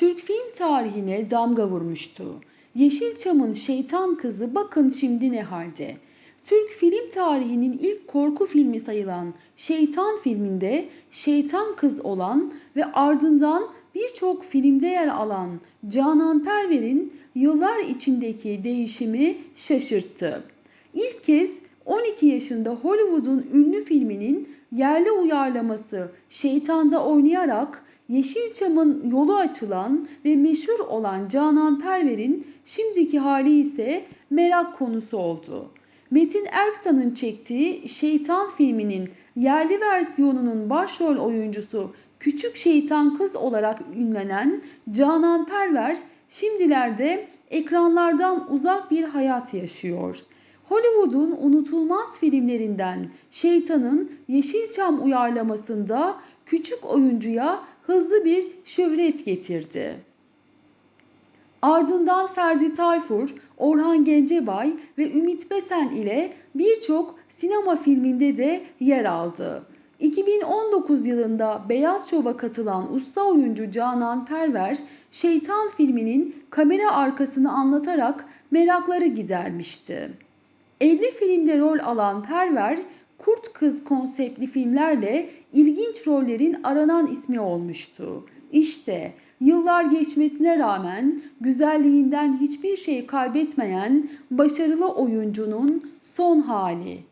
Türk film tarihine damga vurmuştu. Yeşilçam'ın Şeytan Kızı bakın şimdi ne halde. Türk film tarihinin ilk korku filmi sayılan Şeytan filminde şeytan kız olan ve ardından birçok filmde yer alan Canan Perver'in yıllar içindeki değişimi şaşırttı. İlk kez 12 yaşında Hollywood'un ünlü filminin yerli uyarlaması Şeytan'da oynayarak Yeşilçam'ın yolu açılan ve meşhur olan Canan Perver'in şimdiki hali ise merak konusu oldu. Metin Erksan'ın çektiği Şeytan filminin yerli versiyonunun başrol oyuncusu Küçük Şeytan Kız olarak ünlenen Canan Perver şimdilerde ekranlardan uzak bir hayat yaşıyor. Hollywood'un unutulmaz filmlerinden Şeytan'ın Yeşilçam uyarlamasında küçük oyuncuya hızlı bir şöhret getirdi. Ardından Ferdi Tayfur, Orhan Gencebay ve Ümit Besen ile birçok sinema filminde de yer aldı. 2019 yılında Beyaz Şov'a katılan usta oyuncu Canan Perver, Şeytan filminin kamera arkasını anlatarak merakları gidermişti. 50 filmde rol alan Perver, Kurt Kız konseptli filmlerle ilginç rollerin aranan ismi olmuştu. İşte yıllar geçmesine rağmen güzelliğinden hiçbir şey kaybetmeyen başarılı oyuncunun son hali.